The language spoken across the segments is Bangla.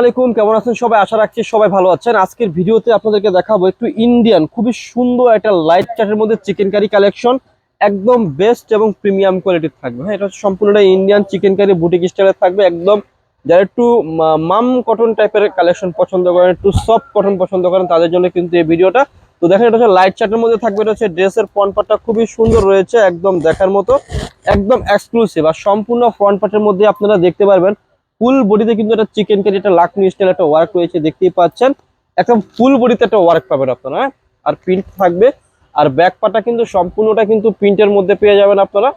আলাইকুম, কেমন আছেন সবাই? আশা রাখছি সবাই ভালো আছেন। আজকের ভিডিওতে আপনাদেরকে দেখাবো একটু ইন্ডিয়ান খুবই সুন্দর একটা লাইট চাটের মধ্যে চিকেন কারি কালেকশন একদম বেস্ট এবং প্রিমিয়াম কোয়ালিটির থাকবে। হ্যাঁ এটা সম্পূর্ণটা ইন্ডিয়ান চিকেন কারি বুটিক স্টাইলের থাকবে। একদম যারা একটু মাম কটন টাইপের কালেকশন পছন্দ করেন, একটু সফট কটন পছন্দ করেন, তাদের জন্য কিন্তু এই ভিডিওটা। তো দেখেন, এটা হচ্ছে লাইট চার্টের মধ্যে থাকবে, এটা হচ্ছে ড্রেসের ফ্রন্ট পার্টটা খুবই সুন্দর রয়েছে, একদম দেখার মতো। একদম এক্সক্লুসিভ আর সম্পূর্ণ ফ্রন্ট পার্টের মধ্যে আপনারা দেখতে পারবেন ফুল বডিতে কিন্তু একটা চিকেন কারি একটা লাকমি স্টাইল একটা ওয়ার্ক রয়েছে, দেখতেই পাচ্ছেন। একদম ফুল বডিতে একটা ওয়ার্ক পাবেন আপনারা হ্যাঁ? আর প্রিন্ট থাকবে, আর ব্যাক পাটা কিন্তু সম্পূর্ণটা কিন্তু প্রিন্টের মধ্যে পেয়ে যাবেন আপনারা।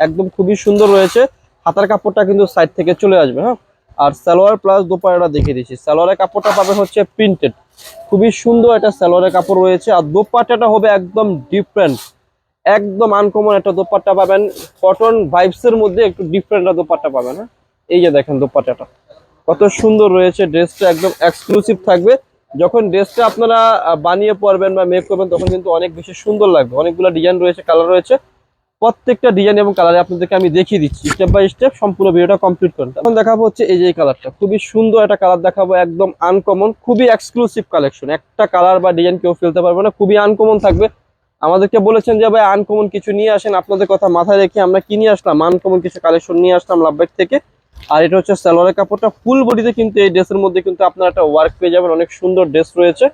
একদম খুবই সুন্দর রয়েছে। হাতার কাপড়টা কিন্তু সাইড থেকে চলে আসবে হ্যাঁ? আর সালোয়ার প্লাস দোপাড়াটা দেখিয়ে দিচ্ছি। সালোয়ারের কাপড়টা পাবেন হচ্ছে প্রিন্টেড খুবই সুন্দর একটা সালোয়ারের কাপড় রয়েছে, আর দোপাট্টাটা হবে একদম ডিফারেন্ট একদম আনকমন একটা দোপাট্টা পাবেন। কটন ভাইবসের মধ্যে একটু ডিফারেন্ট একটা দোপাট্টা পাবেন হ্যাঁ? এই যে দেখেন দোপাট্টাটা। কত সুন্দর রয়েছে, ড্রেসটা একদম এক্সক্লুসিভ থাকবে। যখন ড্রেসটা আপনারা বানিয়ে পরবেন বা মেক করবেন, তখন কিন্তু অনেক বেশি সুন্দর লাগবে। অনেকগুলো ডিজাইন রয়েছে কালার রয়েছে। প্রত্যেকটা ডিজাইন এবং কালারে আপনাদেরকে আমি দেখিয়ে দিচ্ছি স্টেপ বাই স্টেপ সম্পূর্ণ ভিডিওটা কমপ্লিট করেন। এখন দেখাবো হচ্ছে এই যে কালারটা খুবই সুন্দর একটা কালার দেখাবো, একদম আনকমন খুবই এক্সক্লুসিভ কালেকশন একটা কালার বা ডিজাইন কেউ ফেলতে পারবে না, খুবই আনকমন থাকবে। আমাদেরকে বলেছেন যে, ভাই আনকমন কিছু নিয়ে আসেন। আপনাদের কথা মাথায় রেখে আমরা কি নিয়ে আসলাম আনকমন কিছু কালেকশন নিয়ে আসলাম লাভবাগ থেকে। আর এটা হচ্ছে সালোয়ারের কাপড়টা ফুল বডিতে কিন্তু এই ড্রেসের মধ্যে কিন্তু আপনারা একটা ওয়ার্ক পেয়ে যাবেন, অনেক সুন্দর ড্রেস রয়েছে।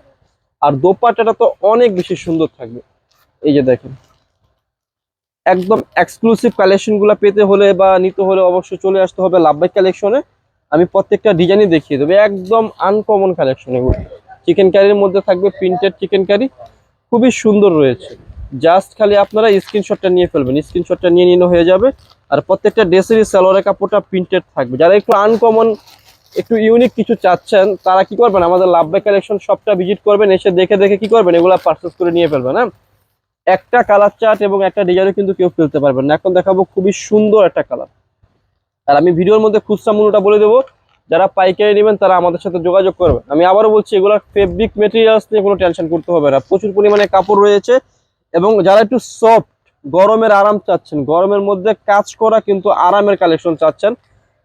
আর দোপাট্টাটা তো অনেক বেশি সুন্দর থাকবে। এই যে দেখেন। একদম এক্সক্লুসিভ কালেকশনগুলো পেতে হলে বা নিতে হলে অবশ্যই চলে আসতে হবে লাভবাই কালেকশনে আমি প্রত্যেকটা ডিজাইনই দেখিয়ে দেবো। একদম আনকমন কালেকশন এগুলো। চিকেন কারির মধ্যে থাকবে প্রিন্টেড চিকেন কারি খুবই সুন্দর রয়েছে। জাস্ট খালি আপনারা স্ক্রিনশটটা নিয়ে ফেলবেন। স্ক্রিনশটটা নিয়ে নিলে হয়ে যাবে। আর প্রত্যেকটা ড্রেসেরই সালোয়ারের কাপড়টা প্রিন্টেড থাকবে। যারা একটু আনকমন একটু ইউনিক কিছু চাচ্ছেন, তারা কি করবেন? আমাদের লাভবাই কালেকশন সবটা ভিজিট করবেন, এসে দেখে দেখে কি করবেন? এগুলো পারচেস করে নিয়ে ফেলবেন হ্যাঁ? একটা কালার চার্ট এবং একটা ডিজাইনও কিন্তু কেউ ফেলতে পারবেন না। এখন দেখাবো খুবই সুন্দর একটা কালার আর আমি ভিডিওর মধ্যে খুচরা মূল্যটা বলে দেবো। যারা পাইকারি নেবেন, তারা আমাদের সাথে যোগাযোগ করবে আমি আবারও বলছি, এগুলো ফেব্রিক মেটেরিয়ালস নিয়ে কোনো টেনশন করতে হবে না। প্রচুর পরিমাণে কাপড় রয়েছে এবং যারা একটু সফট গরমের আরাম চাচ্ছেন। গরমের মধ্যে কাজ করা কিন্তু আরামের কালেকশন চাচ্ছেন।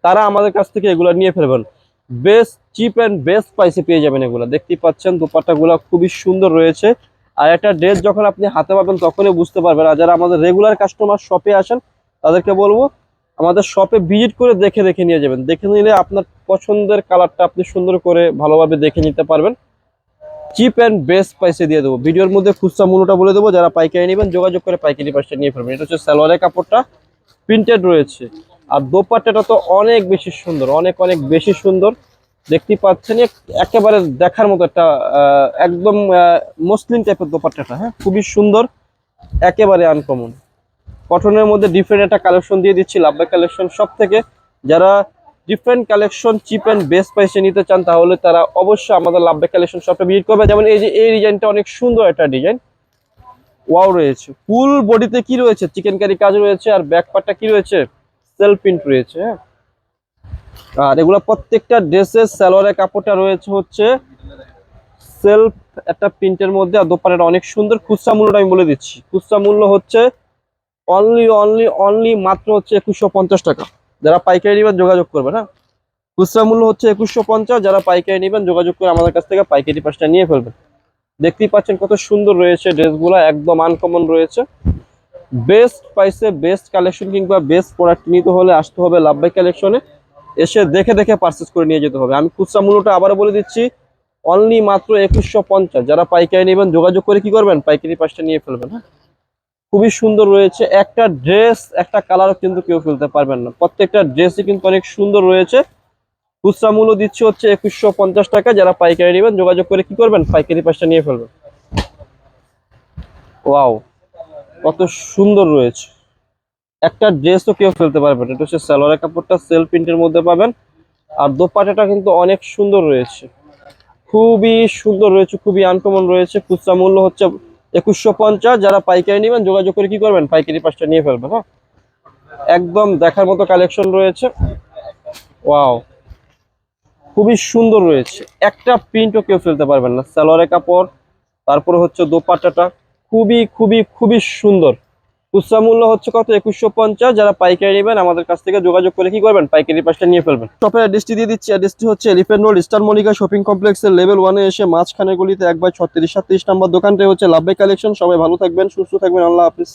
তারা আমাদের কাছ থেকে এগুলো নিয়ে ফেলবেন। বেস্ট চিপ অ্যান্ড বেস্ট প্রাইসে পেয়ে যাবেন এগুলো। দেখতেই পাচ্ছেন, দুপাট্টাগুলো খুবই সুন্দর রয়েছে। আর একটা ড্রেস যখন আপনি হাতে পাবেন, তখনই বুঝতে পারবেন। আর যারা আমাদের রেগুলার কাস্টমার শপে আসেন, তাদেরকে বলব, আমাদের শপে ভিজিট করে দেখে দেখে নিয়ে যাবেন। দেখে নিলে আপনার পছন্দের কালারটা আপনি সুন্দর করে ভালোভাবে দেখে নিতে পারবেন। চিপ অ্যান্ড বেস্ট প্রাইসে দিয়ে দেবো। ভিডিওর মধ্যে খুচরা মূল্যটা বলে দেবো, যারা পাইকারি নেবেন যোগাযোগ করে পাইকারি প্রাইসটা নিয়ে ফেলবেন। এটা হচ্ছে সালোয়ারের কাপড়টা প্রিন্টেড রয়েছে। আর দোপাট্টাটা তো অনেক বেশি সুন্দর, অনেক অনেক বেশি সুন্দর। দেখতে পাচ্ছেন, একেবারে দেখার মতো একটা একদম মসলিন টাইপের দোপাট্টাটা হ্যাঁ? খুবই সুন্দর, একেবারে আনকমন কটনের মধ্যে ডিফারেন্ট একটা কালেকশন দিয়ে দিচ্ছি লাভবাই কালেকশন সব থেকে যারা different collection cheap and best প্রাইসে নিতে চান, তাহলে তারা অবশ্যই আমাদের লাভবাই কালেকশন শপটা ভিজিট করবে। যেমন এই যে, এই ডিজাইনটা অনেক সুন্দর একটা ডিজাইন ওয়াও রয়েছে। ফুল বডিতে কি রয়েছে? চিকেন কারি কাজ রয়েছে আর ব্যাক পার্টটা কি রয়েছে? সেলফ প্রিন্ট রয়েছে হ্যাঁ। আর এগুলো প্রত্যেকটা ড্রেসের সালোয়ারের কাপড়টা রয়েছে হচ্ছে সেলফ একটা প্রিন্টের মধ্যে। আর দোপাটাটা অনেক সুন্দর। খুচরা মূল্যটা আমি বলে দিচ্ছি। খুচরা মূল্য হচ্ছে অনলি অনলি অনলি মাত্র হচ্ছে একুশশো টাকা। যারা পাইকারি নেবেন যোগাযোগ করবেন হ্যাঁ? খুচরা মূল্য হচ্ছে একুশশো পঞ্চাশ, যারা পাইকারি নেবেন যোগাযোগ করে আমাদের কাছ থেকে পাইকারি পাশটা নিয়ে ফেলবেন। দেখতেই পাচ্ছেন কত সুন্দর রয়েছে ড্রেসগুলো, একদম আনকমন রয়েছে। বেস্ট প্রাইসে বেস্ট কালেকশন কিংবা বেস্ট প্রোডাক্ট নিতে হলে আসতে হবে লাভবাই কালেকশনে এসে দেখে দেখে পারচেস করে নিয়ে যেতে হবে। আমি খুচরা মূল্যটা আবারও বলে দিচ্ছি অনলি মাত্র একুশশো পঞ্চাশ। যারা পাইকারি নেবেন যোগাযোগ করে কি করবেন? পাইকারি পাশটা নিয়ে ফেলবেন হ্যাঁ? খুবই সুন্দর রয়েছে। একটা ড্রেস একটা কালারও কিন্তু কেউ ফেলতে পারবেন না। প্রত্যেকটা ড্রেসই কিন্তু অনেক সুন্দর রয়েছে। খুচরা মূল্য দিচ্ছে হচ্ছে একুশশো পঞ্চাশ টাকা। যারা পাইকারি নেবেন, যোগাযোগ করে কি করবেন? পাইকারি পাশটা নিয়ে ফেলবেন। ওয়াও, কত সুন্দর রয়েছে। একটা ড্রেসও কেউ ফেলতে পারবে না। এটা হচ্ছে সালোয়ারের কাপড়টা সেল প্রিন্টের মধ্যে পাবেন। আর দোপাটাটা কিন্তু অনেক সুন্দর রয়েছে। খুবই সুন্দর রয়েছে, খুবই আনকমন রয়েছে। খুচরা মূল্য হচ্ছে একুশশো পঞ্চাশ, যারা পাইকারি নেবেন, যোগাযোগ করে কি করবেন? পাইকারি পাঁচটা নিয়ে ফেলবেন হ্যাঁ? একদম দেখার মতো কালেকশন রয়েছে। ওয়াও। খুবই সুন্দর রয়েছে। একটা প্রিন্টও কেউ ফেলতে পারবেন না। সালোয়ারের কাপড়, তারপরে হচ্ছে দোপাট্টাটা। খুবই খুবই খুবই সুন্দর। খুচরা মূল্য হচ্ছে কত? একুশশো পঞ্চাশ। যারা পাইকারি নেবেন, আমাদের কাছ থেকে যোগাযোগ করে কি করবেন? পাইকারি পাশটা নিয়ে ফেলবেন। শপের অ্যাড্রেসটি দিয়ে দিচ্ছি। অ্যাড্রেসটি হচ্ছে Elephant Road Star Mallika shopping কমপ্লেক্সের লেভেল ওয়ানে এসে মাঝখানে গুলিতে একবার ছত্রিশ সাতত্রিশ নম্বর দোকানটা হচ্ছে লাভবাই কালেকশন সবাই ভালো থাকবেন, সুস্থ থাকবেন। আল্লাহ হাফিজ।